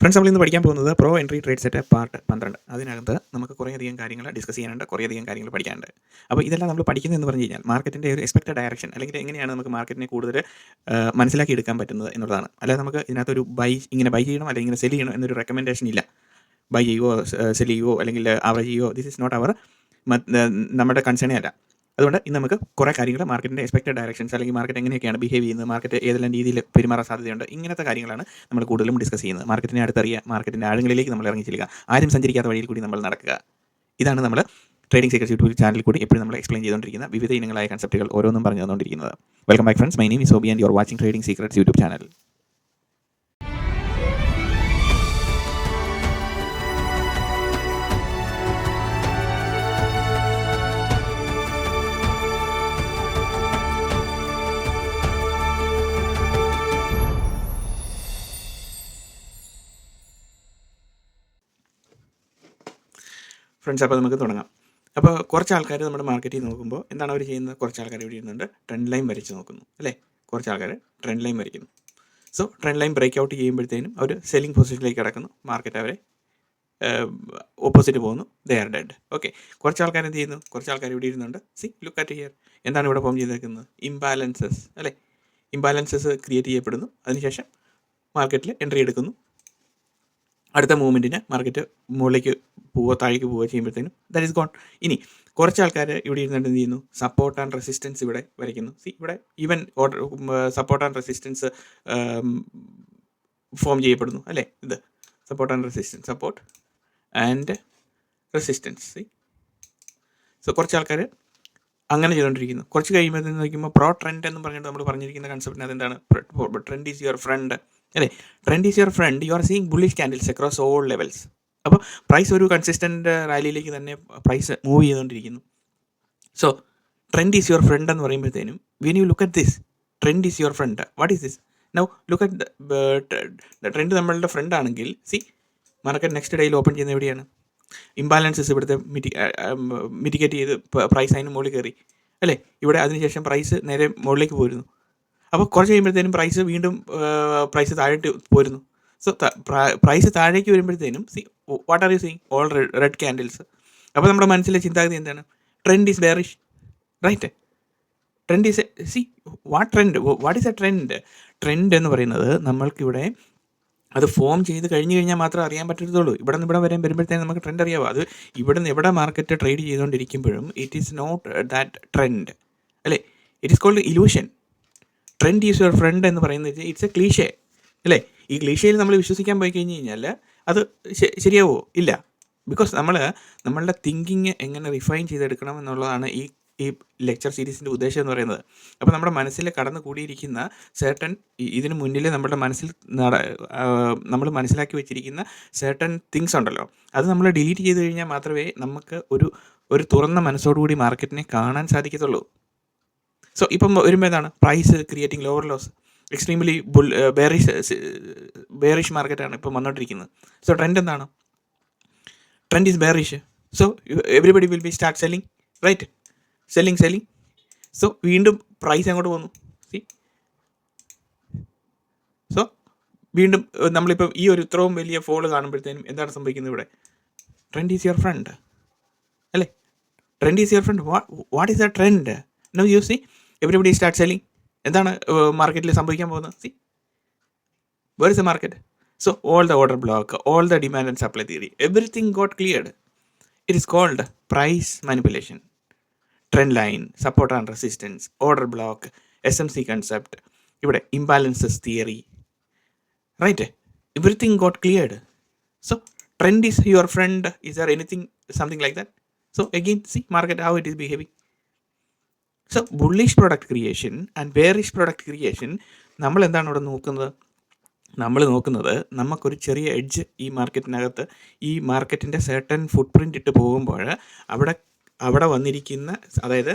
Friends നമ്മൾ ഇന്ന് പഠിക്കാൻ പോകുന്നത് pro entry trade set part പന്ത്രണ്ട്. അതിനകത്ത് നമുക്ക് കുറേയധികം കാര്യങ്ങൾ ഡിസ്കസ് ചെയ്യാനുണ്ട് കുറേയധികം കാര്യങ്ങൾ പഠിക്കാനുണ്ട്. അപ്പോൾ ഇതെല്ലാം നമ്മൾ പഠിക്കുന്നതെന്ന് പറഞ്ഞു കഴിഞ്ഞാൽ മാർക്കറ്റിന്റെ ഒരു എക്സ്പെക്റ്റഡ് ഡയറക്ഷൻ അല്ലെങ്കിൽ എങ്ങനെയാണ് നമുക്ക് മാർക്കറ്റിനെ കൂടുതൽ മനസ്സിലാക്കി എടുക്കാൻ പറ്റുന്നത് എന്നുള്ളതാണ്. അല്ലാതെ നമുക്ക് ഇതിനകത്തൊരു ബൈ ഇങ്ങനെ ബൈ ചെയ്യണം അല്ലെങ്കിൽ ഇങ്ങനെ സെൽ ചെയ്യണം എന്നൊരു റെക്കമെൻഡേഷൻ ഇല്ല. ബൈ ചെയ്യുവോ സെൽ ചെയ്യുവോ അല്ലെങ്കിൽ ആവറേജ് ചെയ്യുവോ ദിസ് ഇസ് നോട്ട് അവർ നമ്മുടെ കൺസേണേ അല്ല. അതുകൊണ്ട് ഇന്ന് നമുക്ക് കുറേ കാര്യങ്ങൾ മാർക്കറ്റിന്റെ എക്സ്പെക്റ്റഡ് ഡയറക്ഷൻസ് അല്ലെങ്കിൽ മാർക്കറ്റ് എങ്ങനെയൊക്കെയാണ് ബിഹേവ് ചെയ്യുന്നത് മാർക്കറ്റ് ഏതെല്ലാം രീതിയിൽ പെരുമാറാൻ സാധ്യതയുണ്ട് ഇങ്ങനത്തെ കാര്യങ്ങളാണ് നമ്മൾ കൂടുതലും ഡിസ്കസ് ചെയ്യുന്നത്. മാർക്കറ്റിനെ അടുത്തറിയുക മാർക്കറ്റിന്റെ ആഴങ്ങളിലേക്ക് നമ്മൾ ഇറങ്ങി ചെല്ലുക ആരും സഞ്ചരിക്കാത്ത വഴിയിൽ കൂടി നമ്മൾ നടക്കുക. ഇതാണ് നമ്മൾ ട്രേഡിംഗ് സീക്രസ് യൂട്യൂബ് ചാനലിൽ കൂടി എപ്പോഴും നമ്മൾ എക്സ്പ്ലെയിൻ ചെയ്തുകൊണ്ടിരിക്കുന്ന വിവിധ ഇനങ്ങളായ കൺസെപ്റ്റുകൾ ഓരോന്നും പറഞ്ഞു തന്നുകൊണ്ടിരിക്കുന്നത്. Welcome back friends my name is Obi and your watching trading secrets YouTube channel friends അപ്പോൾ നമുക്ക് തുടങ്ങാം. അപ്പോൾ കുറച്ച് ആൾക്കാർ നമ്മുടെ മാർക്കറ്റിൽ നോക്കുമ്പോൾ എന്താണ് അവർ ചെയ്യുന്നത്? കുറച്ച് ആൾക്കാർ ഇവിടെ ഇരുന്നുണ്ട്. ട്രെൻഡ് ലൈൻ വരച്ച് നോക്കുന്നു. അല്ലേ? കുറച്ച് ആൾക്കാർ ട്രെൻഡ് ലൈൻ വരയ്ക്കുന്നു. So trend line break out ചെയ്യുമ്പോഴത്തേനും അവർ സെല്ലിംഗ് പൊസിഷനിലേക്ക് കിടക്കുന്നു. മാർക്കറ്റ് അവരെ ഓപ്പോസിറ്റ് പോകുന്നു. ദേ ആർ ഡെഡ് ഓക്കെ കുറച്ച് ആൾക്കാർ എന്ത് ചെയ്യുന്നു? കുറച്ച് ആൾക്കാർ ഇവിടെ ഇരുന്നുണ്ട്. സി ലുക്ക് അറ്റ് ഹിയർ എന്താണ് ഇവിടെ ഫോം ചെയ്തേക്കുന്നത്? ഇംബാലൻസസ് അല്ലേ? ഇംബാലൻസസ് ക്രിയേറ്റ് ചെയ്യപ്പെടുന്നു. അതിനുശേഷം മാർക്കറ്റിൽ എൻട്രി എടുക്കുന്നു. അടുത്ത മൂവ്മെന്റിന് മാർക്കറ്റ് മുകളിലേക്ക് പോവുക താഴേക്ക് പോവുക ചെയ്യുമ്പോഴത്തേനും ദാറ്റ് ഇസ് ഗോൺ ഇനി കുറച്ച് ആൾക്കാർ ഇവിടെ ഇരുന്നിട്ട് എന്ത് ചെയ്യുന്നു? സപ്പോർട്ട് ആൻഡ് റെസിസ്റ്റൻസ് ഇവിടെ വരയ്ക്കുന്നു. സി ഇവിടെ even order support and resistance form ചെയ്യപ്പെടുന്നു അല്ലേ? ഇത് support and resistance support and resistance see so കുറച്ച് ആൾക്കാർ അങ്ങനെ ചെയ്തുകൊണ്ടിരിക്കുന്നു കുറച്ച് കഴിയുമ്പോൾ നോക്കുമ്പോൾ പ്രോ ട്രെൻഡ് എന്ന് പറഞ്ഞിട്ട് നമ്മൾ പറഞ്ഞിരിക്കുന്ന കൺസെപ്റ്റിന് അതെന്താണ്? ട്രെൻഡ് ഈസ് യുവർ ഫ്രണ്ട് അല്ലേ? Trend is your friend you are seeing bullish candles across all levels അപ്പോൾ പ്രൈസ് ഒരു കൺസിസ്റ്റന്റ് റാലിയിലേക്ക് തന്നെ പ്രൈസ് മൂവ് ചെയ്തുകൊണ്ടിരിക്കുന്നു. So trend is your friend എന്ന് പറയുമ്പോഴത്തേനും when you look at this trend is your friend what is this now look at trend നമ്മളുടെ friend ആണെങ്കിൽ see market next ഡേയിൽ ഓപ്പൺ ചെയ്യുന്ന എവിടെയാണ്? ഇംബാലൻസസ് ഇവിടുത്തെ മിറ്റി മിറ്റിഗേറ്റ് ചെയ്ത് പ്രൈസ് അതിന് മുകളിൽ കയറി. അല്ലേ? ഇവിടെ അതിനുശേഷം പ്രൈസ് നേരെ മുകളിലേക്ക് പോരുന്നു. അപ്പോൾ കുറച്ച് കഴിയുമ്പോഴത്തേനും പ്രൈസ് വീണ്ടും പ്രൈസ് താഴോട്ട് പോരുന്നു. സോ പ്രൈസ് താഴേക്ക് വരുമ്പോഴത്തേനും see what are you seeing all red candles അപ്പോൾ നമ്മുടെ മനസ്സിലെ ചിന്താഗതി എന്താണ്? Trend is bearish right trend is see what trend what is a trend trend എന്ന് പറയുന്നത് നമ്മൾക്കിവിടെ അത് ഫോം ചെയ്ത് കഴിഞ്ഞ് കഴിഞ്ഞാൽ മാത്രമേ അറിയാൻ പറ്റത്തുള്ളൂ. ഇവിടെ നിന്ന് ഇവിടെ വരെ വരുമ്പോഴത്തേക്കും നമുക്ക് ട്രെൻഡ് അറിയാവോ? അത് ഇവിടെ നിന്ന് എവിടെ market trade ചെയ്തുകൊണ്ടിരിക്കുമ്പോഴും it is not that trend അല്ലേ? It is called illusion trend is your friend എന്ന് പറയുന്നത് ഇറ്റ്സ് എ ക്ലീഷേ അല്ലേ? ഈ ക്ലീഷയിൽ നമ്മൾ വിശ്വസിക്കാൻ പോയി കഴിഞ്ഞ് കഴിഞ്ഞാൽ അത് ശരിയാവുമോ ശരിയാവോ? ഇല്ല. ബിക്കോസ് നമ്മൾ നമ്മളുടെ തിങ്കിങ് എങ്ങനെ റിഫൈൻ ചെയ്തെടുക്കണം എന്നുള്ളതാണ് ഈ ഈ ലെക്ചർ സീരീസിന്റെ ഉദ്ദേശം എന്ന് പറയുന്നത്. അപ്പോൾ നമ്മുടെ മനസ്സിൽ കടന്നു കൂടിയിരിക്കുന്ന സേർട്ടൺ ഇതിന് മുന്നിൽ നമ്മുടെ മനസ്സിൽ നമ്മൾ മനസ്സിലാക്കി വെച്ചിരിക്കുന്ന സേർട്ടൺ തിങ്സ് ഉണ്ടല്ലോ. അത് നമ്മൾ ഡിലീറ്റ് ചെയ്ത് കഴിഞ്ഞാൽ മാത്രമേ നമുക്ക് ഒരു ഒരു തുറന്ന മനസ്സോടുകൂടി മാർക്കറ്റിനെ കാണാൻ സാധിക്കത്തുള്ളൂ. സോ ഇപ്പം വരുമ്പോൾ എന്താണ്? Price creating lower lows extremely bull bearish bearish മാർക്കറ്റാണ് ഇപ്പം വന്നുകൊണ്ടിരിക്കുന്നത് സോ ട്രെൻഡ് എന്താണ്? Trend is bearish so everybody will be start selling right selling selling so വീണ്ടും പ്രൈസ് അങ്ങോട്ട് പോകുന്നു സി സോ വീണ്ടും നമ്മളിപ്പം ഈ ഒരു ഇത്രയും വലിയ ഫോൾ കാണുമ്പോഴത്തേനും എന്താണ് സംഭവിക്കുന്നത് ഇവിടെ? ട്രെൻഡ് ഈസ് യുവർ ഫ്രണ്ട് അല്ലേ? Trend is your friend what is a trend no you see everybody start selling എന്താണ് മാർക്കറ്റിൽ സംഭവിക്കാൻ പോകുന്നത്? See where is a market so all the order block all the demand and supply theory everything got cleared it is called price manipulation trend line support and resistance order block S M C concept ഇവിടെ imbalances theory right everything got cleared so trend is your friend is are anything something like that so again see market how it is behaving so bullish product creation and bearish product creation നമ്മൾ എന്താണ് ഇവിടെ നോക്കുന്നത്? നമ്മൾ നോക്കുന്നത് നമുക്കൊരു ചെറിയ edge ഈ മാർക്കറ്റിനകത്ത് ഈ മാർക്കറ്റിന്റെ സെർട്ടൻ ഫുട് പ്രിന്റ് ഇട്ട് പോകുമ്പോൾ അവിടെ അവിടെ വന്നിരിക്കുന്ന അതായത്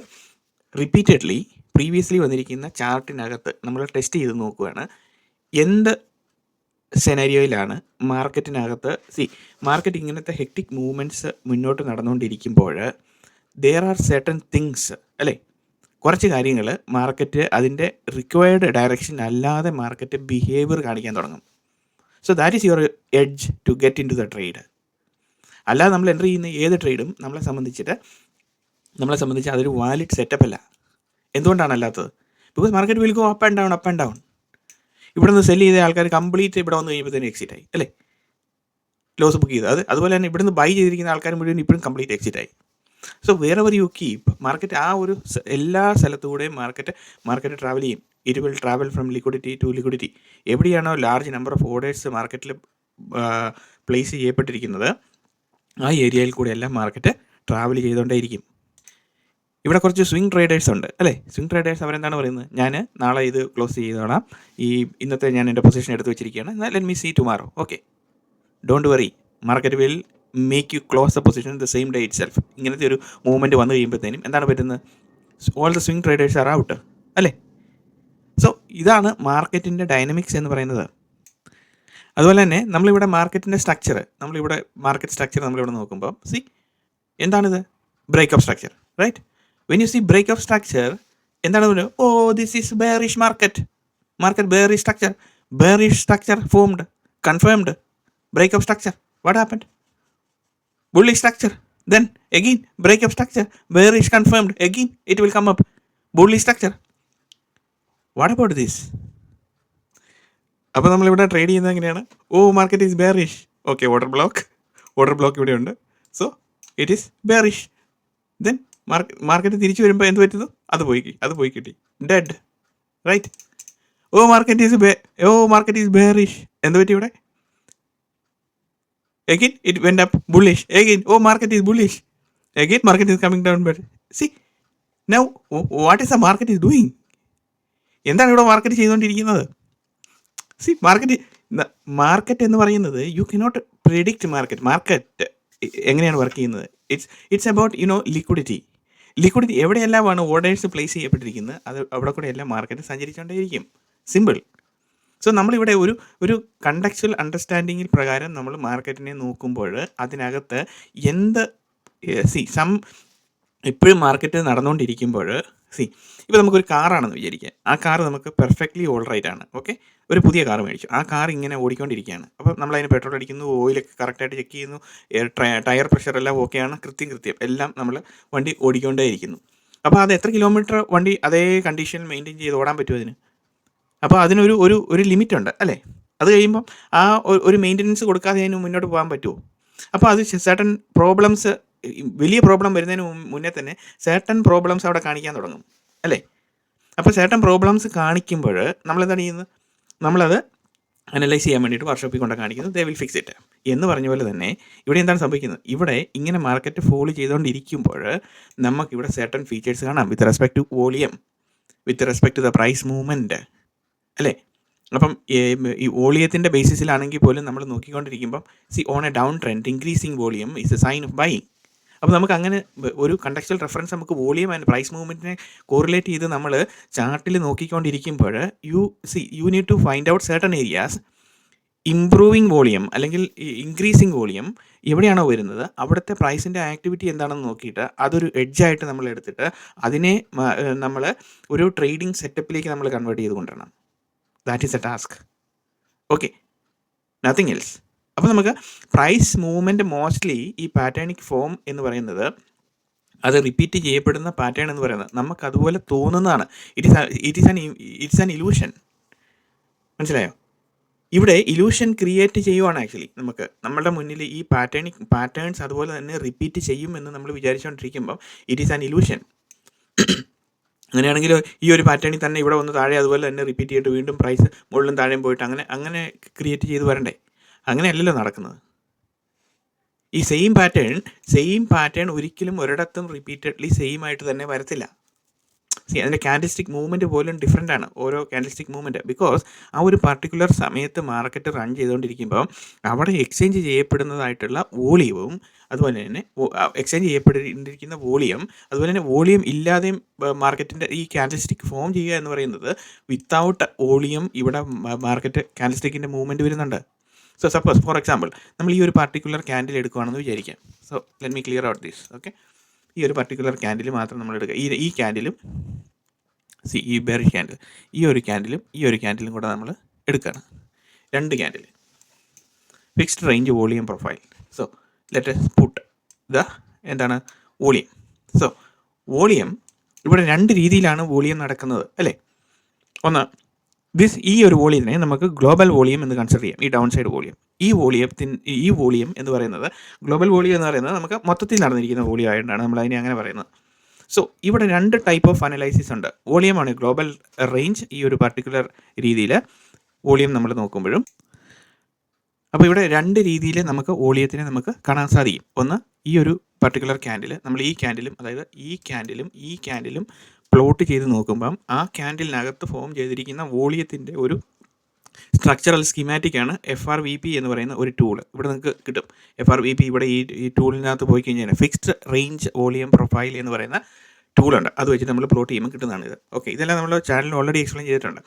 റിപ്പീറ്റഡ്ലി പ്രീവിയസ്ലി വന്നിരിക്കുന്ന ചാർട്ടിനകത്ത് നമ്മൾ ടെസ്റ്റ് ചെയ്ത് നോക്കുകയാണ്. എന്ത് സെനാരിയോയിലാണ് മാർക്കറ്റിനകത്ത് സി മാർക്കറ്റ് ഇങ്ങനത്തെ ഹെക്ടിക് മൂവ്മെന്റ്സ് മുന്നോട്ട് നടന്നുകൊണ്ടിരിക്കുമ്പോൾ ദർ ആർ certain തിങ്സ് അല്ലേ? കുറച്ച് കാര്യങ്ങൾ മാർക്കറ്റ് അതിന്റെ റിക്വയർഡ് ഡയറക്ഷൻ അല്ലാതെ മാർക്കറ്റ് ബിഹേവിയർ കാണിക്കാൻ തുടങ്ങും. So that is your edge to get into the trade അല്ലാതെ നമ്മൾ എന്റർ ചെയ്യുന്ന ഏത് ട്രേഡും നമ്മളെ സംബന്ധിച്ചിട്ട് നമ്മളെ സംബന്ധിച്ച് അതൊരു വാലിഡ് സെറ്റപ്പ് അല്ല. എന്തുകൊണ്ടാണ് അല്ലാത്തത്? Because market will go up and down up and down ഇവിടെ നിന്ന് സെൽ ചെയ്ത ആൾക്കാർ കംപ്ലീറ്റ് ഇവിടെ വന്ന് കഴിയുമ്പോഴത്തേനും എക്സിറ്റ് ആയി അല്ലേ? ലോസ് ബുക്ക് ചെയ്ത്. അത് അതുപോലെ തന്നെ ഇവിടുന്ന് ബൈ ചെയ്തിരിക്കുന്ന ആൾക്കാർ മുഴുവൻ ഇപ്പോഴും കംപ്ലീറ്റ് എക്സിറ്റ് ആയി. സോ വേറെ എവർ യു കീപ്പ് മാർക്കറ്റ് ആ ഒരു എല്ലാ സ്ഥലത്തുകൂടെയും മാർക്കറ്റ് മാർക്കറ്റ് ട്രാവൽ ചെയ്യും. It will travel from liquidity to liquidity എവിടെയാണോ ലാർജ് നമ്പർ ഓഫ് ഓർഡേഴ്സ് മാർക്കറ്റിൽ പ്ലേസ് ചെയ്യപ്പെട്ടിരിക്കുന്നത് ആ ഏരിയയിൽ കൂടെ എല്ലാം മാർക്കറ്റ് ട്രാവൽ ചെയ്തുകൊണ്ടേയിരിക്കും ഇവിടെ കുറച്ച് സ്വിംഗ് ട്രേഡേഴ്സ് ഉണ്ട് അല്ലേ? സ്വിംഗ് ട്രേഡേഴ്സ് അവരെന്താണ് പറയുന്നത്? ഞാൻ നാളെ ഇത് ക്ലോസ് ചെയ്തോളാം. ഈ ഇന്നത്തെ ഞാൻ എന്റെ പൊസിഷൻ എടുത്ത് വെച്ചിരിക്കുകയാണ്. എന്നാൽ let me see tomorrow okay don't worry market will make you close the position the same day itself ഇങ്ങനത്തെ ഒരു മൂവ്മെന്റ് വന്നു കഴിയുമ്പോഴത്തേനും എന്താണ് പറ്റുന്നത്? All the swing traders are out അല്ലേ? സോ ഇതാണ് മാർക്കറ്റിന്റെ ഡൈനമിക്സ് എന്ന് പറയുന്നത്. അതുപോലെ തന്നെ നമ്മളിവിടെ മാർക്കറ്റിന്റെ സ്ട്രക്ചർ നമ്മളിവിടെ മാർക്കറ്റ് സ്ട്രക്ചർ നമ്മളിവിടെ നോക്കുമ്പോൾ സി എന്താണിത്? Break of structure right when you see break of structure എന്താണ് പറയുന്നത് ഓ this is bearish market market bearish structure bearish structure formed confirmed break of structure what happened bullish structure. Then again break up structure. Where is confirmed. Again it will come up. Bullish structure. What about this? അപ്പോൾ നമ്മളിവിടെ trade ചെയ്യുന്നത് എങ്ങനെയാണ്? ഓ market is bearish okay water block water block ഇവിടെ ഉണ്ട് so it is bearish then mark market തിരിച്ചു വരുമ്പോൾ എന്ത് പറ്റുന്നു? അത് പോയി അത് പോയി കിട്ടി. Dead right oh market is oh market is bearish എന്ത് പറ്റി ഇവിടെ? Again it went up bullish. Again oh market is bullish. Again market is coming down but see now what is the market is doing? എന്താണ് ഇവിടെ market ചെയ്തുകൊണ്ടിരിക്കുന്നത്? See market market എന്ന് പറയുന്നത് you cannot predict market market എങ്ങനെയാണ് work ചെയ്യുന്നത്? It's it's about you know liquidity liquidity എവിടെയെല്ലാമാണ് orders place ചെയ്യപ്പെട്ടിരിക്കുന്നത്? അത് അവിടെ കൂടെ എല്ലാം മാർക്കറ്റ് സഞ്ചരിച്ചുകൊണ്ടേയിരിക്കും. സിമ്പിൾ സോ നമ്മളിവിടെ ഒരു ഒരു കണ്ടക്ച്വൽ അണ്ടർസ്റ്റാൻഡിങ്ങിൽ പ്രകാരം നമ്മൾ മാർക്കറ്റിനെ നോക്കുമ്പോൾ അതിനകത്ത് എന്ത് സി സം എപ്പോഴും മാർക്കറ്റ് നടന്നുകൊണ്ടിരിക്കുമ്പോൾ സി ഇപ്പോൾ നമുക്കൊരു കാറാണെന്ന് വിചാരിക്കുക. ആ കാർ നമുക്ക് പെർഫെക്റ്റ്ലി ഓൾ റൈറ്റ് ആണ്. ഓക്കെ ഒരു പുതിയ കാർ മേടിച്ചു. ആ കാർ ഇങ്ങനെ ഓടിക്കൊണ്ടിരിക്കുകയാണ്. അപ്പോൾ നമ്മൾ അതിന് പെട്രോൾ അടിക്കുന്നു ഓയിലൊക്കെ കറക്റ്റായിട്ട് ചെക്ക് ചെയ്യുന്നു ടയർ പ്രഷർ എല്ലാം ഓക്കെയാണ് കൃത്യം കൃത്യം എല്ലാം നമ്മൾ വണ്ടി ഓടിക്കൊണ്ടേയിരിക്കുന്നു. അപ്പോൾ അത് എത്ര കിലോമീറ്റർ വണ്ടി അതേ കണ്ടീഷൻ മെയിന്റെയിൻ ചെയ്ത് ഓടാൻ പറ്റുമോ അതിന്? അപ്പോൾ അതിനൊരു ഒരു ഒരു ലിമിറ്റ് ഉണ്ട് അല്ലേ? അത് കഴിയുമ്പം ആ ഒരു മെയിന്റനൻസ് കൊടുക്കാതെ അതിന് മുന്നോട്ട് പോകാൻ പറ്റുമോ? അപ്പോൾ അത് സെർട്ടൺ പ്രോബ്ലംസ് വലിയ പ്രോബ്ലം വരുന്നതിന് മുന്നേ തന്നെ സെർട്ടൺ പ്രോബ്ലംസ് അവിടെ കാണിക്കാൻ തുടങ്ങും അല്ലേ? അപ്പോൾ സെർട്ടൺ പ്രോബ്ലംസ് കാണിക്കുമ്പോൾ നമ്മളെന്താണ് ചെയ്യുന്നത്? നമ്മളത് അനലൈസ് ചെയ്യാൻ വേണ്ടിയിട്ട് വർക്ക്ഷോപ്പിൽ കൊണ്ട് കാണിക്കുന്നത് ദേ വിൽ ഫിക്സ് ഇറ്റ് എന്ന് പറഞ്ഞ പോലെ തന്നെ ഇവിടെ എന്താണ് സംഭവിക്കുന്നത്? ഇവിടെ ഇങ്ങനെ മാർക്കറ്റ് ഫോളോ ചെയ്തുകൊണ്ടിരിക്കുമ്പോൾ നമുക്ക് ഇവിടെ സർട്ടൺ ഫീച്ചേഴ്സ് കാണാം with respect to volume with respect to the price movement അല്ലേ? അപ്പം ഈ വോളിയത്തിന്റെ ബേസിസിലാണെങ്കിൽ പോലും നമ്മൾ നോക്കിക്കൊണ്ടിരിക്കുമ്പം see on a down trend increasing volume is a sign of buying അപ്പോൾ നമുക്ക് അങ്ങനെ ഒരു കണ്ടക്ച്വൽ റെഫറൻസ് നമുക്ക് വോളിയം ആൻഡ് പ്രൈസ് മൂവ്മെന്റിനെ കോറിലേറ്റ് ചെയ്ത് നമ്മൾ ചാർട്ടിൽ നോക്കിക്കൊണ്ടിരിക്കുമ്പോൾ you see you need to find out certain areas improving volume അല്ലെങ്കിൽ ഇൻക്രീസിങ് വോളിയം എവിടെയാണോ വരുന്നത് അവിടുത്തെ പ്രൈസിന്റെ ആക്ടിവിറ്റി എന്താണെന്ന് നോക്കിയിട്ട് അതൊരു എഡ്ജായിട്ട് നമ്മൾ എടുത്തിട്ട് അതിനെ നമ്മൾ ഒരു ട്രേഡിംഗ് സെറ്റപ്പിലേക്ക് നമ്മൾ കൺവേർട്ട് ചെയ്ത് കൊണ്ടുവരണം that is a task okay nothing else അപ്പോൾ നമുക്ക് പ്രൈസ് മൂവ്മെന്റ് മോസ്റ്റ്ലി ഈ പാറ്റേണിക് ഫോം എന്ന് പറയുന്നത് അത് റിപ്പീറ്റ് ചെയ്യപ്പെടുന്ന പാറ്റേൺ എന്ന് പറയുന്നത് നമുക്ക് അതുപോലെ തോന്നുന്നതാണ്. It is it is an it's an illusion മനസ്സിലായോ? ഇവിടെ ഇലൂഷൻ ക്രിയേറ്റ് ചെയ്യുവാണ് ആക്ച്വലി നമുക്ക് നമ്മളുടെ മുന്നിൽ ഈ പാറ്റേണിക് പാറ്റേൺസ് അതുപോലെ തന്നെ റിപ്പീറ്റ് ചെയ്യും എന്ന് നമ്മൾ വിചാരിച്ചുകൊണ്ടിരിക്കുമ്പം ഇറ്റ് ഈസ് ആൻ ഇലൂഷൻ അങ്ങനെയാണെങ്കിൽ ഈ ഒരു പാറ്റേണിൽ തന്നെ ഇവിടെ വന്ന് താഴെ അതുപോലെ തന്നെ റിപ്പീറ്റ് ചെയ്തിട്ട് വീണ്ടും പ്രൈസ് മുകളിലും താഴെയും പോയിട്ട് അങ്ങനെ അങ്ങനെ ക്രിയേറ്റ് ചെയ്ത് വരണ്ടേ? അങ്ങനെയല്ലല്ലോ നടക്കുന്നത്. ഈ സെയിം പാറ്റേൺ സെയിം പാറ്റേൺ ഒരിക്കലും ഒരിടത്തും റിപ്പീറ്റഡ്ലി സെയിം ആയിട്ട് തന്നെ വരത്തില്ല. സി അതിന്റെ ക്യാൻഡിസ്റ്റിക് മൂവ്മെന്റ് പോലും ഡിഫറെന്റ് ആണ്. ഓരോ ക്യാൻഡിസ്റ്റിക് മൂവ്മെന്റ് ബിക്കോസ് ആ ഒരു പർട്ടിക്കുലർ സമയത്ത് മാർക്കറ്റ് റൺ ചെയ്തുകൊണ്ടിരിക്കുമ്പോൾ അവിടെ എക്സ്ചേഞ്ച് ചെയ്യപ്പെടുന്നതായിട്ടുള്ള വോളിയവും അതുപോലെ തന്നെ എക്സ്ചേഞ്ച് ചെയ്യപ്പെട്ടിരിക്കുന്ന വോളിയം അതുപോലെ തന്നെ വോളിയം ഇല്ലാതെയും മാർക്കറ്റിന്റെ ഈ ക്യാൻഡിസ്റ്റിക് ഫോം ചെയ്യുക എന്ന് പറയുന്നത് വിത്തൗട്ട് വോളിയം ഇവിടെ മാർക്കറ്റ് ക്യാൻഡിസ്റ്റിക്കിന്റെ മൂവ്മെന്റ് വരുന്നുണ്ട്. സോ സപ്പോസ് ഫോർ എക്സാമ്പിൾ നമ്മൾ ഈ ഒരു പർട്ടിക്കുലർ ക്യാൻഡിൽ എടുക്കുകയാണെന്ന് വിചാരിക്കാം. So let me clear out this okay ഈ ഒരു പർട്ടിക്കുലർ ക്യാൻഡിൽ മാത്രം നമ്മൾ എടുക്കുക. ഈ ഈ ക്യാൻഡിലും സി ഈ ബെറി ക്യാൻഡിൽ ഈ ഒരു ക്യാൻഡിലും ഈ ഒരു ക്യാൻഡിലും കൂടെ നമ്മൾ എടുക്കുകയാണ് രണ്ട് candle fixed range volume profile so let put the എന്താണ് വോളിയം സോ വോളിയം ഇവിടെ രണ്ട് രീതിയിലാണ് വോളിയം നടക്കുന്നത് അല്ലേ? ഒന്ന് ദിസ് ഈ ഒരു വോളിയത്തിനെ നമുക്ക് ഗ്ലോബൽ വോളിയം എന്ന് കൺസിഡർ ചെയ്യാം. ഈ ഡൗൺ സൈഡ് വോളിയം ഈ വോളിയത്തിൻ ഈ വോളിയം എന്ന് പറയുന്നത് ഗ്ലോബൽ വോളിയം എന്ന് പറയുന്നത് നമുക്ക് മൊത്തത്തിൽ നടന്നിരിക്കുന്ന വോളിയം ആയതുകൊണ്ടാണ് നമ്മൾ അതിനെ അങ്ങനെ പറയുന്നത്. സോ ഇവിടെ രണ്ട് ടൈപ്പ് ഓഫ് അനലൈസിസ് ഉണ്ട്. വോളിയമാണ് ഗ്ലോബൽ റേഞ്ച് ഈ ഒരു പർട്ടിക്കുലർ രീതിയിൽ വോളിയം നമ്മൾ നോക്കുമ്പോഴും. അപ്പോൾ ഇവിടെ രണ്ട് രീതിയിൽ നമുക്ക് വോളിയത്തിനെ നമുക്ക് കാണാൻ സാധിക്കും. ഒന്ന് ഈ ഒരു പർട്ടിക്കുലർ ക്യാൻഡിൽ നമ്മൾ ഈ ക്യാൻഡിലും അതായത് ഈ ക്യാൻഡിലും ഈ ക്യാൻഡിലും പ്ലോട്ട് ചെയ്ത് നോക്കുമ്പം ആ ക്യാൻഡിലിനകത്ത് ഫോം ചെയ്തിരിക്കുന്ന വോളിയത്തിന്റെ ഒരു സ്ട്രക്ചറൽ സ്കീമാറ്റിക് ആണ് എഫ് ആർ വി പി എന്ന് പറയുന്ന ഒരു ടൂൾ ഇവിടെ നിങ്ങൾക്ക് കിട്ടും. എഫ് ആർ വി പി ഇവിടെ ഈ ഈ ടൂളിനകത്ത് പോയി കഴിഞ്ഞാൽ ഫിക്സ്ഡ് റേഞ്ച് വോളിയം പ്രൊഫൈൽ എന്ന് പറയുന്ന ടൂളുണ്ട് അത് വെച്ചിട്ട് നമ്മൾ പ്ലോട്ട് ചെയ്യുമ്പോൾ കിട്ടുന്നതാണ് ഇത്. ഓക്കെ ഇതെല്ലാം നമ്മൾ ചാനലിൽ ഓൾറെഡി എക്സ്പ്ലെയിൻ ചെയ്തിട്ടുണ്ട്.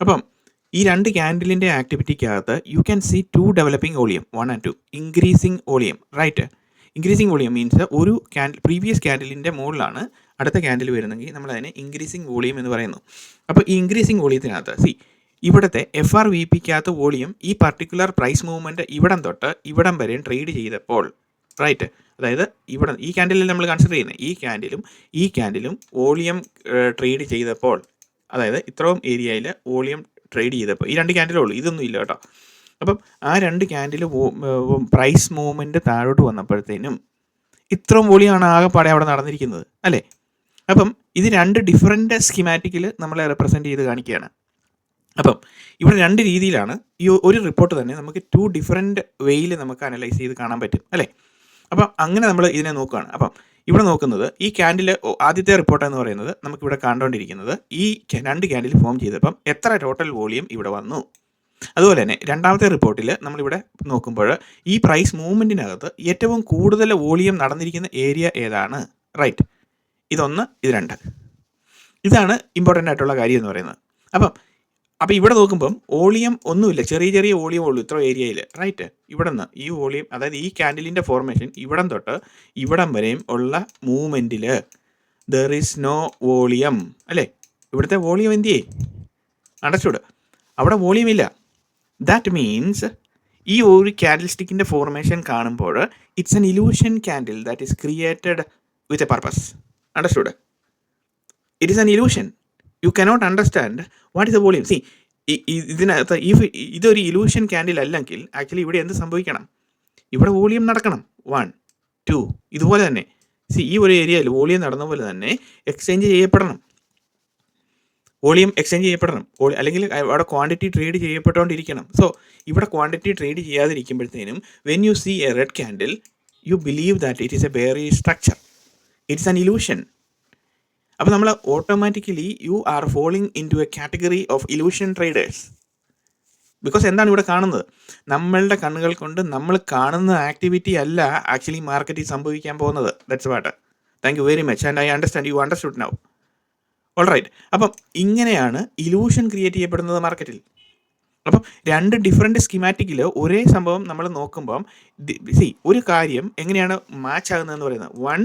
അപ്പം ഈ രണ്ട് ക്യാൻഡിലിന്റെ ആക്ടിവിറ്റിക്കകത്ത് you can see two developing volume one and two increasing volume right increasing volume means ഒരു ക്യാൻഡിൽ പ്രീവിയസ് ക്യാൻഡിലിന്റെ മുകളിലാണ് അടുത്ത ക്യാൻഡിൽ വരുന്നെങ്കിൽ നമ്മൾ അതിനെ ഇൻക്രീസിങ് വോളിയം എന്ന് പറയുന്നു. അപ്പോൾ ഈ ഇൻക്രീസിങ് വോളിയത്തിനകത്ത് സി ഇവിടുത്തെ എഫ് ആർ വി പിക്കകത്ത് വോളിയം ഈ പർട്ടിക്കുലർ പ്രൈസ് മൂവ്മെന്റ് ഇവിടം തൊട്ട് ഇവിടം വരെയും ട്രേഡ് ചെയ്തപ്പോൾ റൈറ്റ് അതായത് ഇവിടെ ഈ ക്യാൻഡിലിൽ നമ്മൾ കൺസിഡർ ചെയ്യുന്നത് ഈ ക്യാൻഡിലും ഈ ക്യാൻഡിലും വോളിയം ട്രേഡ് ചെയ്തപ്പോൾ അതായത് ഇത്രയും ഏരിയയിൽ വോളിയം ട്രേഡ് ചെയ്തപ്പോൾ ഈ രണ്ട് ക്യാൻഡിലേ ഉള്ളൂ ഇതൊന്നും ഇല്ല കേട്ടോ. അപ്പം ആ രണ്ട് ക്യാൻഡിൽ പ്രൈസ് മൂവ്മെന്റ് താഴോട്ട് വന്നപ്പോഴത്തേനും ഇത്രയും വോളിയമാണ് ആകെപ്പാടെ അവിടെ നടന്നിരിക്കുന്നത് അല്ലേ? അപ്പം ഇത് രണ്ട് ഡിഫറെന്റ് സ്കിമാറ്റിക്കിൽ നമ്മളെ റെപ്രസെന്റ് ചെയ്ത് കാണിക്കുകയാണ്. അപ്പം ഇവിടെ രണ്ട് രീതിയിലാണ് ഈ ഒരു റിപ്പോർട്ട് തന്നെ നമുക്ക് ടു ഡിഫറെന്റ് വേയിൽ നമുക്ക് അനലൈസ് ചെയ്ത് കാണാൻ പറ്റും അല്ലേ? അപ്പം അങ്ങനെ നമ്മൾ ഇതിനെ നോക്കുകയാണ് അപ്പം ഇവിടെ നോക്കുന്നത് ഈ ക്യാൻഡിൽ ആദ്യത്തെ റിപ്പോർട്ട് എന്ന് പറയുന്നത് നമുക്കിവിടെ കണ്ടുകൊണ്ടിരിക്കുന്നത് ഈ രണ്ട് ക്യാൻഡിൽ ഫോം ചെയ്തപ്പം എത്ര ടോട്ടൽ വോളിയം ഇവിടെ വന്നു. അതുപോലെ തന്നെ രണ്ടാമത്തെ റിപ്പോർട്ടിൽ നമ്മളിവിടെ നോക്കുമ്പോൾ ഈ പ്രൈസ് മൂവ്മെന്റിനകത്ത് ഏറ്റവും കൂടുതൽ വോളിയം നടന്നിരിക്കുന്ന ഏരിയ ഏതാണ്? റൈറ്റ് ഇതൊന്ന് ഇത് രണ്ട്. ഇതാണ് ഇമ്പോർട്ടന്റ് ആയിട്ടുള്ള കാര്യം എന്ന് പറയുന്നത്. അപ്പം അപ്പോൾ ഇവിടെ നോക്കുമ്പം ഓളിയം ഒന്നുമില്ല. ചെറിയ ചെറിയ ഓളിയം ഉള്ളൂ ഇത്ര ഏരിയയിൽ റൈറ്റ് ഇവിടെ നിന്ന് ഈ ഓളിയം അതായത് ഈ കാൻഡിലിന്റെ ഫോർമേഷൻ ഇവിടം തൊട്ട് ഇവിടം വരെയും ഉള്ള മൂവ്മെന്റിൽ ദർ ഈസ് നോ വോളിയം. അല്ലേ? ഇവിടുത്തെ വോളിയം എന്തിയേ? അണ്ടർസ്റ്റുഡ് അവിടെ വോളിയം ഇല്ല. ദാറ്റ് മീൻസ് ഈ ഒരു ക്യാൻഡിൽ സ്റ്റിക്കിന്റെ ഫോർമേഷൻ കാണുമ്പോൾ it's an illusion candle that is created with a purpose understood it is an illusion you cannot understand what is a volume see ഇതിനകത്ത് ഈ ഇതൊരു ഇലൂഷൻ ക്യാൻഡിൽ അല്ലെങ്കിൽ ആക്ച്വലി ഇവിടെ എന്ത് സംഭവിക്കണം? ഇവിടെ വോളിയം നടക്കണം. വൺ ടു ഇതുപോലെ തന്നെ. സി ഈ ഒരു ഏരിയയിൽ വോളിയം നടന്ന പോലെ തന്നെ എക്സ്ചേഞ്ച് ചെയ്യപ്പെടണം. വോളിയം എക്സ്ചേഞ്ച് ചെയ്യപ്പെടണം. അല്ലെങ്കിൽ അവിടെ ക്വാണ്ടിറ്റി ട്രേഡ് ചെയ്യപ്പെട്ടുകൊണ്ടിരിക്കണം. സോ ഇവിടെ quantity trade ചെയ്യാതിരിക്കുമ്പോഴത്തേനും when you see a red candle you believe that it is a bearish structure it's an illusion അപ്പോൾ നമ്മൾ automatically you are falling into a category of illusion traders because എന്താണ് ഇവിടെ കാണുന്നത്? നമ്മളുടെ കണ്ണുകൾ കൊണ്ട് നമ്മൾ കാണുന്ന ആക്ടിവിറ്റി അല്ല ആക്ച്വലി മാർക്കറ്റിൽ സംഭവിക്കാൻ പോകുന്നത്. That's what thank you very much and I understand you understood now all right അപ്പം ഇങ്ങനെയാണ് ഇലൂഷൻ ക്രിയേറ്റ് ചെയ്യപ്പെടുന്നത് മാർക്കറ്റിൽ അപ്പം രണ്ട് ഡിഫറെന്റ് സ്കിമാറ്റിക്കിൽ ഒരേ സംഭവം നമ്മൾ നോക്കുമ്പം സി ഒരു കാര്യം എങ്ങനെയാണ് മാച്ച് ആകുന്നതെന്ന് പറയുന്നത്? One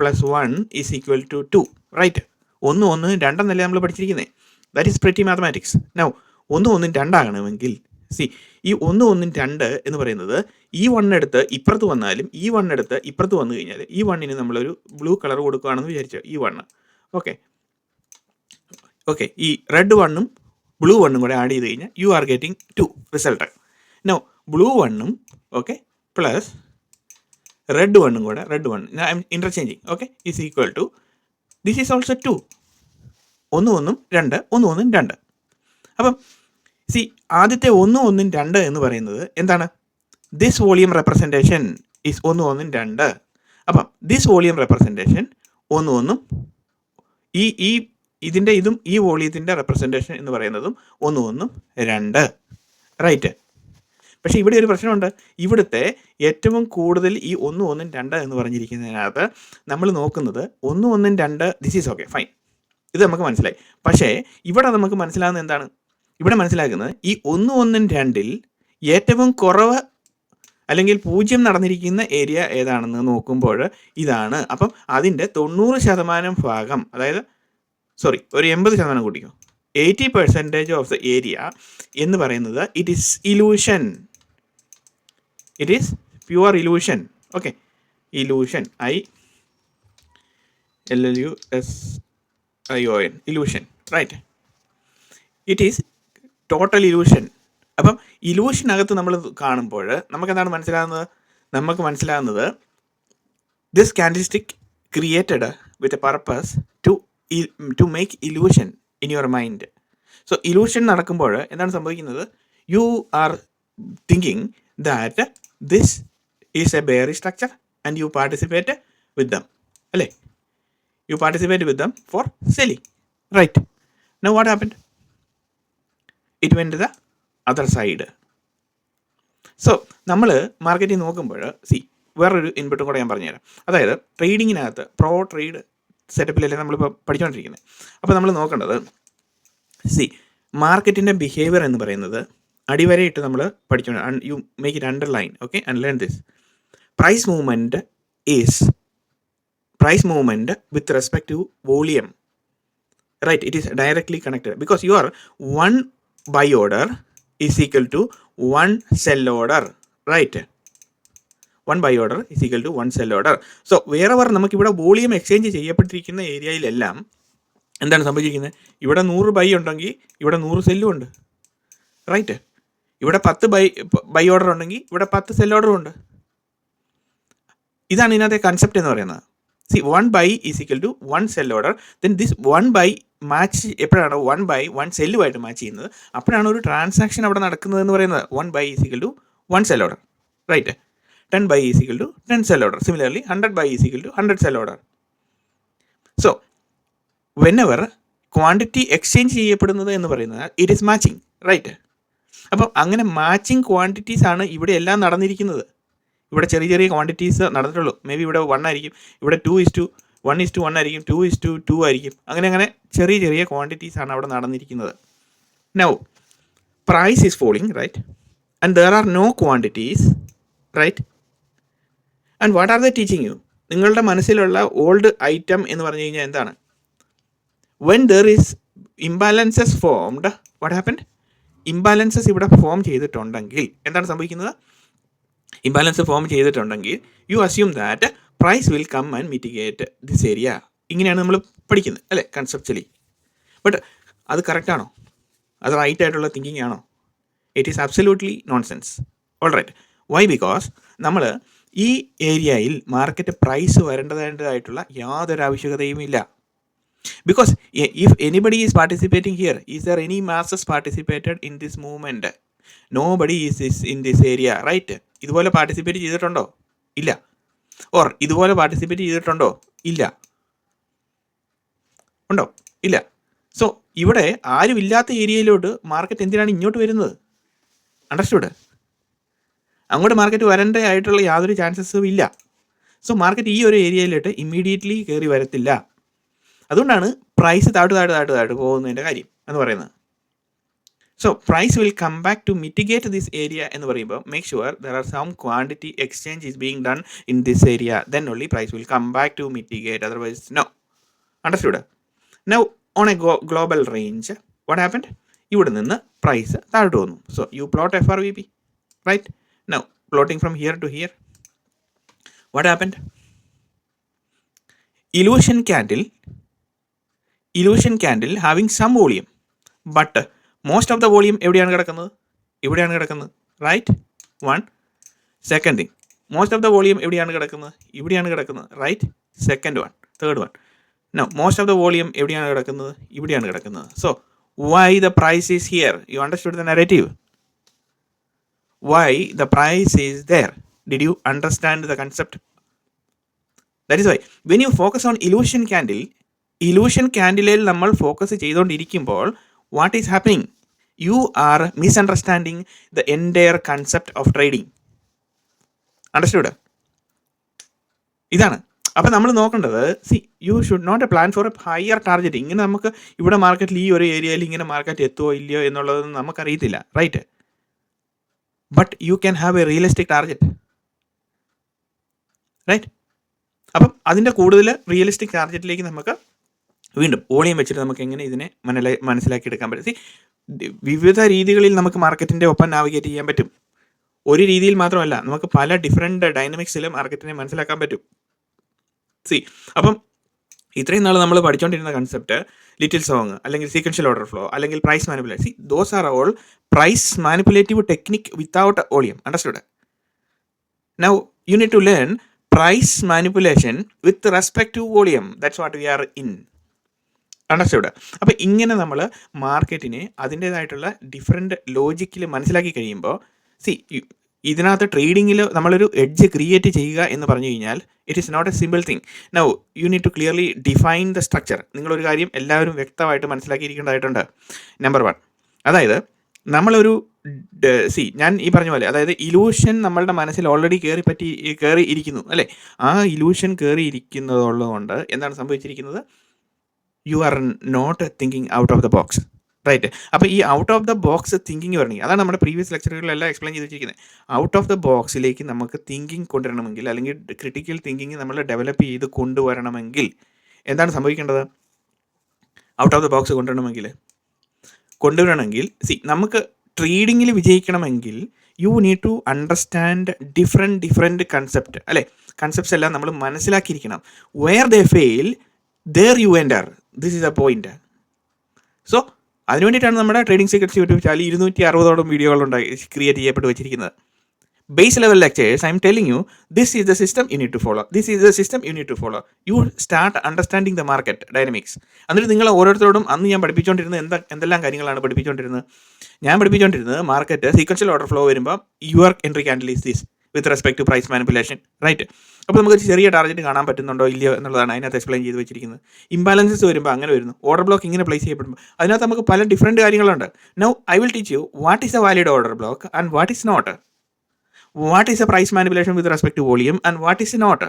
plus one is equal to two right ഒന്ന് ഒന്ന് രണ്ടെന്നല്ലേ നമ്മൾ പഠിച്ചിരിക്കുന്നത് that is pretty mathematics now ഒന്ന് ഒന്നും രണ്ടാകണമെങ്കിൽ സി ഈ ഒന്ന് ഒന്നും രണ്ട് എന്ന് പറയുന്നത് ഈ വണ്ണെടുത്ത് ഇപ്പുറത്ത് വന്നാലും ഈ വണ്ണെടുത്ത് ഇപ്പുറത്ത് വന്നു കഴിഞ്ഞാൽ ഈ വണ്ണിന് നമ്മളൊരു ബ്ലൂ കളർ കൊടുക്കുകയാണെന്ന് വിചാരിച്ചോ ഈ വണ്ണ് ഓക്കെ ഓക്കെ ഈ റെഡ് വണ്ണും ബ്ലൂ വണ്ണും കൂടെ ആഡ് ചെയ്ത് കഴിഞ്ഞാൽ you are getting two result no blue വണ്ണും ഓക്കെ പ്ലസ് റെഡ് വണ്ണും കൂടെ red one interchanging okay is equal to this is also two ഒന്ന് ഒന്നും രണ്ട് ഒന്ന് ഒന്നും രണ്ട്. അപ്പം സി ആദ്യത്തെ ഒന്ന് ഒന്നും രണ്ട് എന്ന് പറയുന്നത് എന്താണ്? ദിസ് വോളിയം റെപ്രസെന്റേഷൻ ഈസ് ഒന്ന് ഒന്നും രണ്ട്. അപ്പം ദിസ് വോളിയം റെപ്രസെന്റേഷൻ ഒന്ന് ഒന്നും ഈ ഈ ഇതിന്റെ ഇതും ഈ വോളിയത്തിന്റെ റെപ്രസെന്റേഷൻ എന്ന് പറയുന്നതും ഒന്ന് ഒന്നും രണ്ട്. റൈറ്റ് പക്ഷേ ഇവിടെ ഒരു പ്രശ്നമുണ്ട്. ഇവിടുത്തെ ഏറ്റവും കൂടുതൽ ഈ ഒന്ന് ഒന്നും രണ്ട് എന്ന് പറഞ്ഞിരിക്കുന്നതിനകത്ത് നമ്മൾ നോക്കുന്നത് ഒന്ന് ഒന്നും രണ്ട് ദിസ് ഈസ് ഓക്കെ ഫൈൻ ഇത് നമുക്ക് മനസ്സിലായി. പക്ഷേ ഇവിടെ നമുക്ക് മനസ്സിലാകുന്നത് എന്താണ്? ഇവിടെ മനസ്സിലാക്കുന്നത് ഈ ഒന്ന് ഒന്നും രണ്ടിൽ ഏറ്റവും കുറവ് അല്ലെങ്കിൽ പൂജ്യം നടന്നിരിക്കുന്ന ഏരിയ ഏതാണെന്ന് നോക്കുമ്പോൾ ഇതാണ്. അപ്പം അതിന്റെ തൊണ്ണൂറ് ശതമാനം ഭാഗം അതായത് സോറി ഒരു എൺപത് ശതമാനം കൂട്ടിക്കോ. Eighty percentage of the area എന്ന് പറയുന്നത് it is illusion it is pure illusion okay illusion I L L U S I O N illusion right it is total illusion അപ്പം ഇലൂഷനകത്ത് നമ്മൾ കാണുമ്പോൾ നമുക്ക് എന്താണ് മനസ്സിലാകുന്നത്? നമുക്ക് മനസ്സിലാകുന്നത് this candlestick created with a purpose to to make illusion in your mind so illusion നടക്കുമ്പോൾ എന്താണ് സംഭവിക്കുന്നത്? You are thinking that this is a bearish structure and you participate with them അല്ലേ? You participate with them for selling right no what happened it when the other side so നമ്മൾ മാർക്കറ്റിൽ നോക്കുമ്പോൾ C വേറൊരു ഇൻപുട്ടും കൂടെ ഞാൻ പറഞ്ഞുതരാം. അതായത് ട്രേഡിങ്ങിനകത്ത് പ്രോ ട്രേഡ് സെറ്റപ്പിലല്ലേ നമ്മളിപ്പോൾ പഠിച്ചുകൊണ്ടിരിക്കുന്നത് അപ്പോൾ നമ്മൾ നോക്കേണ്ടത് സി മാർക്കറ്റിന്റെ ബിഹേവിയർ എന്ന് പറയുന്നത് അടിവരയിട്ട് നമ്മൾ പഠിക്കണം you make it underline okay underline this price movement is price movement with respect to volume right it is directly connected because you are one buy order is equal to one sell order right one buy order is equal to one sell order so വേറെ നമുക്കിവിടെ volume exchange ചെയ്യപ്പെട്ടിരിക്കുന്ന ഏരിയയിലെല്ലാം എന്താണ് സംഭവിച്ചിരിക്കുന്നത്? ഇവിടെ നൂറ് by ഉണ്ടെങ്കിൽ ഇവിടെ നൂറ് സെല്ലും ഉണ്ട്. റൈറ്റ് ഇവിടെ പത്ത് ബൈ ബൈ ഓർഡർ ഉണ്ടെങ്കിൽ ഇവിടെ പത്ത് സെൽ ഓർഡറും ഉണ്ട്. ഇതാണ് ഇതിനകത്തെ കൺസെപ്റ്റ് എന്ന് പറയുന്നത്. See one buy is equal to one sell order then this one buy match എപ്പോഴാണ് വൺ ബൈ വൺ സെല്ലുമായിട്ട് മാച്ച് ചെയ്യുന്നത്? അപ്പോഴാണ് ഒരു ട്രാൻസാക്ഷൻ അവിടെ നടക്കുന്നത് എന്ന് പറയുന്നത്. One buy is equal to one sell order right ten buy is equal to ten sell order similarly hundred buy is equal to hundred sell order so whenever quantity exchange ചെയ്യപ്പെടുന്നത് എന്ന് പറയുന്നത് it is matching right അപ്പം അങ്ങനെ matching quantities ആണ് ഇവിടെ എല്ലാം നടന്നിരിക്കുന്നത്. ഇവിടെ ചെറിയ ചെറിയ ക്വാണ്ടിറ്റീസ് നടന്നിട്ടുള്ളൂ. മേ ബി ഇവിടെ വൺ ആയിരിക്കും. ഇവിടെ two is two one is two one ആയിരിക്കും. ടു ഇസ് ടു ടു ആയിരിക്കും. അങ്ങനെ അങ്ങനെ ചെറിയ ചെറിയ ക്വാണ്ടിറ്റീസ് ആണ് അവിടെ നടന്നിരിക്കുന്നത്. Now price is falling right and there are no quantities right and what are the teaching you നിങ്ങളുടെ മനസ്സിലുള്ള ഓൾഡ് ഐറ്റം എന്ന് പറഞ്ഞു കഴിഞ്ഞാൽ എന്താണ്? When there is imbalances formed what happened imbalances ഇവിടെ ഫോം ചെയ്തിട്ടുണ്ടെങ്കിൽ എന്താണ് സംഭവിക്കുന്നത്? ഇംബാലൻസ് ഫോം ചെയ്തിട്ടുണ്ടെങ്കിൽ you assume that price will come and mitigate this area ഇങ്ങനെയാണ് നമ്മൾ പഠിക്കുന്നത് അല്ലേ? കൺസെപ്റ്റലി ബട്ട് അത് കറക്റ്റാണോ അത് റൈറ്റ് ആയിട്ടുള്ള തിങ്കിങ് ആണോ? It is absolutely non sense all right why because നമ്മൾ ഈ ഏരിയയിൽ മാർക്കറ്റ് പ്രൈസ് വരേണ്ടതായിട്ടുള്ള യാതൊരു ആവശ്യകതയും ഇല്ല. If anybody is participating here is there any masses participated in this movement nobody is is in this area right ഇതുപോലെ participate ചെയ്തിട്ടുണ്ടോ? ഇല്ല. ഓർ ഇതുപോലെ പാർട്ടിസിപ്പേറ്റ് ചെയ്തിട്ടുണ്ടോ? ഇല്ല. ഉണ്ടോ? ഇല്ല. സോ ഇവിടെ ആരുമില്ലാത്ത ഏരിയയിലോട്ട് മാർക്കറ്റ് എന്തിനാണ് ഇങ്ങോട്ട് വരുന്നത്? അണ്ടർസ്റ്റുഡ് അങ്ങോട്ട് മാർക്കറ്റ് വരേണ്ട ആയിട്ടുള്ള യാതൊരു ചാൻസസും ഇല്ല. സോ മാർക്കറ്റ് ഈ ഒരു ഏരിയയിലോട്ട് ഇമ്മീഡിയറ്റ്ലി കയറി വരത്തില്ല. അതുകൊണ്ടാണ് പ്രൈസ് താഴ്ത്തു താഴ്ത്തു താഴ്ത്തു താഴ്ത്തു പോകുന്നതിന്റെ കാര്യം എന്ന് പറയുന്നത്. So price will come back to mitigate this area എന്ന് പറയുമ്പോൾ make sure there are some quantity exchange is being done in this area then only price will come back to mitigate otherwise no understood now on a global range what happened ഇവിടെ നിന്ന് price താഴോട്ട് വന്നു. So you plot F R V P right now plotting from here to here what happened illusion candle illusion candle having some volume but most of the volume എവിടെയാണ് കിടക്കുന്നത്? ഇവിടെയാണ് കിടക്കുന്നത്? Right one second thing most of the volume എവിടെയാണ് കിടക്കുന്നത്? ഇവിടെയാണ് കിടക്കുന്നത്. Right second one third one no most of the volume എവിടെയാണ് കിടക്കുന്നത്? ഇവിടെയാണ് കിടക്കുന്നത്. So why the price is here you understood the narrative why the price is there did you understand the concept that is why when you focus on illusion candle illusion ക്യാൻഡിലിൽ നമ്മൾ focus ചെയ്തുകൊണ്ടിരിക്കുമ്പോൾ what is happening you are misunderstanding the entire concept of trading understood ഇതാണ്. അപ്പം നമ്മൾ നോക്കേണ്ടത് see you should not a plan for a higher target ഇങ്ങനെ നമുക്ക് ഇവിടെ മാർക്കറ്റിൽ ഈ ഒരു ഏരിയയിൽ ഇങ്ങനെ മാർക്കറ്റ് എത്തുമോ ഇല്ലയോ എന്നുള്ളതൊന്നും നമുക്കറിയത്തില്ല right but you can have a realistic target right അപ്പം അതിന്റെ കൂടുതൽ റിയലിസ്റ്റിക് ടാർഗറ്റിലേക്ക് നമുക്ക് വീണ്ടും വോളിയം വെച്ചിട്ട് നമുക്ക് എങ്ങനെ ഇതിനെ മനല മനസ്സിലാക്കി എടുക്കാൻ പറ്റും വിവിധ രീതികളിൽ നമുക്ക് മാർക്കറ്റിന്റെ ഒപ്പം നാവിഗേറ്റ് ചെയ്യാൻ പറ്റും. ഒരു രീതിയിൽ മാത്രമല്ല നമുക്ക് പല ഡിഫറെന്റ് ഡൈനമിക്സിലും മാർക്കറ്റിനെ മനസ്സിലാക്കാൻ പറ്റും. സി അപ്പം ഇത്രയും നാൾ നമ്മൾ പഠിച്ചുകൊണ്ടിരുന്ന കൺസെപ്റ്റ് ലിറ്റിൽ സോങ് അല്ലെങ്കിൽ സീക്വൻഷ്യൽ ഓർഡർ ഫ്ലോ അല്ലെങ്കിൽ price manipulate see those are all price manipulative technique without volume understood now you need to learn price manipulation with respect to volume that's what we are in understood അപ്പോൾ ഇങ്ങനെ നമ്മൾ മാർക്കറ്റിനെ അതിന്റേതായിട്ടുള്ള different ലോജിക്കിൽ മനസ്സിലാക്കി കഴിയുമ്പോൾ C ഇതിനകത്ത് ട്രേഡിങ്ങിൽ നമ്മളൊരു edge create ചെയ്യുക എന്ന് പറഞ്ഞു കഴിഞ്ഞാൽ it is not a simple thing now you need to clearly define the structure നിങ്ങളൊരു കാര്യം എല്ലാവരും വ്യക്തമായിട്ട് മനസ്സിലാക്കിയിരിക്കേണ്ടതായിട്ടുണ്ട്. നമ്പർ വൺ അതായത് നമ്മളൊരു സി ഞാൻ ഈ പറഞ്ഞ പോലെ അതായത് ഇലൂഷൻ നമ്മളുടെ മനസ്സിൽ ഓൾറെഡി കയറി പറ്റി കയറി ഇരിക്കുന്നു അല്ലേ? ആ ഇലൂഷൻ കയറി ഇരിക്കുന്നതുള്ളതുകൊണ്ട് എന്താണ് സംഭവിച്ചിരിക്കുന്നത്? You are not thinking out of the box right അപ്പോൾ ഈ out of the box thinking വരണമെങ്കിൽ അതാണ് നമ്മുടെ പ്രീവിയസ് ലെക്ചറുകളിലെല്ലാം എക്സ്പ്ലെയിൻ ചെയ്ത് വെച്ചിരിക്കുന്നത് ഔട്ട് ഓഫ് ദ ബോക്സിലേക്ക് നമുക്ക് തിങ്കിങ് കൊണ്ടുവരണമെങ്കിൽ അല്ലെങ്കിൽ ക്രിട്ടിക്കൽ തിങ്കിങ് നമ്മൾ ഡെവലപ്പ് ചെയ്ത് കൊണ്ടുവരണമെങ്കിൽ എന്താണ് സംഭവിക്കേണ്ടത്? ഔട്ട് ഓഫ് ദ ബോക്സ് കൊണ്ടുവരണമെങ്കിൽ കൊണ്ടുവരണമെങ്കിൽ സി നമുക്ക് ട്രേഡിങ്ങിൽ വിജയിക്കണമെങ്കിൽ you need to understand different different concept അല്ലേ? കൺസെപ്റ്റ്സ് എല്ലാം നമ്മൾ മനസ്സിലാക്കിയിരിക്കണം. Where the fail there you enter this is a point so അതിനുവേണ്ടിയിട്ടാണ് നമ്മുടെ ട്രേഡിംഗ് സീക്രട്സ് യൂട്യൂബ് ചാനൽ ഇരുന്നൂറ്റി അറുപതോളം വീഡിയോകളുണ്ടായി ക്രിയേറ്റ് ചെയ്യപ്പെട്ട് വെച്ചിരിക്കുന്നത്. Base level lectures I'm telling you this is the system you need to follow this is the system you need to follow you start understanding the market dynamics എന്നിട്ട് നിങ്ങൾ ഓരോരുത്തരോടും അന്ന് ഞാൻ പഠിപ്പിച്ചുകൊണ്ടിരുന്നത് എന്താ എന്തെല്ലാം കാര്യങ്ങളാണ് പഠിപ്പിച്ചുകൊണ്ടിരുന്നത് ഞാൻ പഠിപ്പിച്ചുകൊണ്ടിരുന്നത് മാർക്കറ്റ് സീക്വൻഷ്യൽ ഓർഡർ ഫ്ലോ വരുമ്പോൾ your entry candle is this with respect to price manipulation right അപ്പോൾ നമുക്ക് ചെറിയ ടാർഗറ്റ് കാണാൻ പറ്റുന്നുണ്ടോ ഇല്ലയോ എന്നുള്ളതാണ് അതിനകത്ത് എക്സ്പ്ലെയിൻ ചെയ്ത് വെച്ചിരിക്കുന്നത്. ഇംബാലൻസസ് വരുമ്പോൾ അങ്ങനെ വരുന്നു. ഓർഡർ ബ്ലോക്ക് ഇങ്ങനെ പ്ലേസ് ചെയ്യപ്പെടുമ്പോൾ അതിനകത്ത് നമുക്ക് പല ഡിഫറെന്റ് കാര്യങ്ങളുണ്ട്. Now I will teach you what is a valid order block and what is not what is a price manipulation with respect to volume and what is not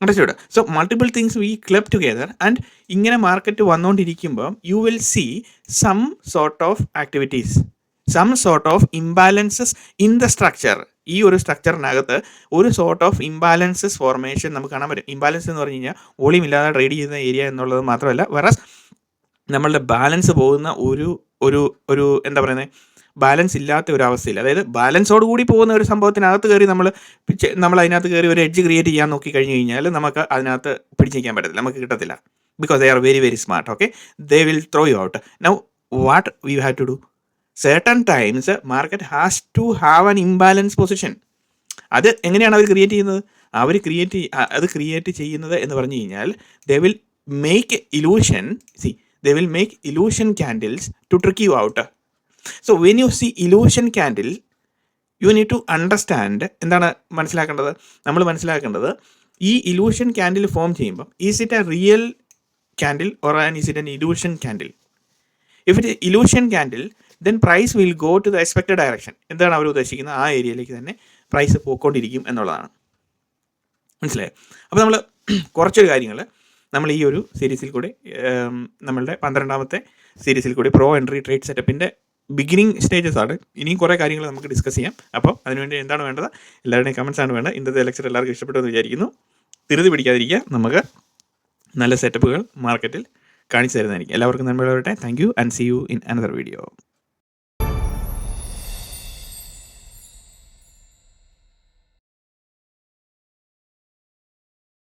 understood so multiple things we club together and ഇങ്ങനെ market വന്നുകൊണ്ടിരിക്കുമ്പോൾ you will see some sort of activities some sort of imbalances in the structure ഈ ഒരു സ്ട്രക്ചറിനകത്ത് ഒരു sort of imbalances formation നമുക്ക് കാണാൻ പറ്റും. Imbalance എന്ന് പറഞ്ഞു കഴിഞ്ഞാൽ വോളിയം ഇല്ലാതെ ട്രേഡ് ചെയ്യുന്ന ഏരിയ എന്നുള്ളത് മാത്രമല്ല. വെറസ് നമ്മളുടെ ബാലൻസ് പോകുന്ന ഒരു ഒരു ഒരു എന്താ പറയുന്നത് ബാലൻസ് ഇല്ലാത്ത ഒരു അവസ്ഥയിൽ അതായത് ബാലൻസോട് കൂടി പോകുന്ന ഒരു സംഭവത്തിനകത്ത് കയറി നമ്മൾ നമ്മൾ അതിനകത്ത് കയറി ഒരു എഡ്ജ് ക്രിയേറ്റ് ചെയ്യാൻ നോക്കി കഴിഞ്ഞ് കഴിഞ്ഞാൽ നമുക്ക് അതിനകത്ത് പിടിച്ചിരിക്കാൻ പറ്റത്തില്ല നമുക്ക് കിട്ടത്തില്ല. Because they are very very smart okay they will throw you out now what we have to do certain times market has to have an imbalance position അത് എങ്ങനെയാണ് അവർ ക്രിയേറ്റ് ചെയ്യുന്നത്? അവർ ക്രിയേറ്റ് അത് ക്രിയേറ്റ് ചെയ്യുന്നത് എന്ന് പറഞ്ഞു കഴിഞ്ഞാൽ they will make illusion see they will make illusion candles to trick you out so when you see illusion candle you need to understand എന്താണ് മനസ്സിലാക്കേണ്ടത്? നമ്മൾ മനസ്സിലാക്കേണ്ടത് ഈ ഇലൂഷൻ ക്യാൻഡിൽ ഫോം ചെയ്യുമ്പം is it a real candle or an is it an illusion candle if it illusion candle then price will go to the expected direction എന്താണ് അവർ ഉദ്ദേശിക്കുന്നത്? ആ ഏരിയയിലേക്ക് തന്നെ പ്രൈസ് പോയിക്കൊണ്ടിരിക്കും എന്നുള്ളതാണ്. മനസ്സിലായോ? അപ്പോൾ നമ്മൾ കുറച്ചൊരു കാര്യങ്ങൾ നമ്മൾ ഈ ഒരു സീരീസിൽ കൂടി നമ്മളുടെ പന്ത്രണ്ടാമത്തെ സീരീസിൽ കൂടി പ്രോ എൻട്രി ട്രേഡ് സെറ്റപ്പിന്റെ ബിഗിനിങ് സ്റ്റേജസ് ആണ്. ഇനിയും കുറേ കാര്യങ്ങൾ നമുക്ക് ഡിസ്കസ് ചെയ്യാം. അപ്പോൾ അതിനുവേണ്ടി എന്താണ് വേണ്ടത്? എല്ലാവരുടെയും കമൻസ് ആണ് വേണ്ടത്. ഇന്നത്തെ ലെക്ചർ എല്ലാവർക്കും ഇഷ്ടപ്പെട്ടു എന്ന് വിചാരിക്കുന്നു. തിരുതി പിടിക്കാതിരിക്കുക. നമുക്ക് നല്ല സെറ്റപ്പുകൾ മാർക്കറ്റിൽ കാണിച്ചു തരുന്നതായിരിക്കും. എല്ലാവർക്കും നന്മ വരട്ടെ thank you and see you in another video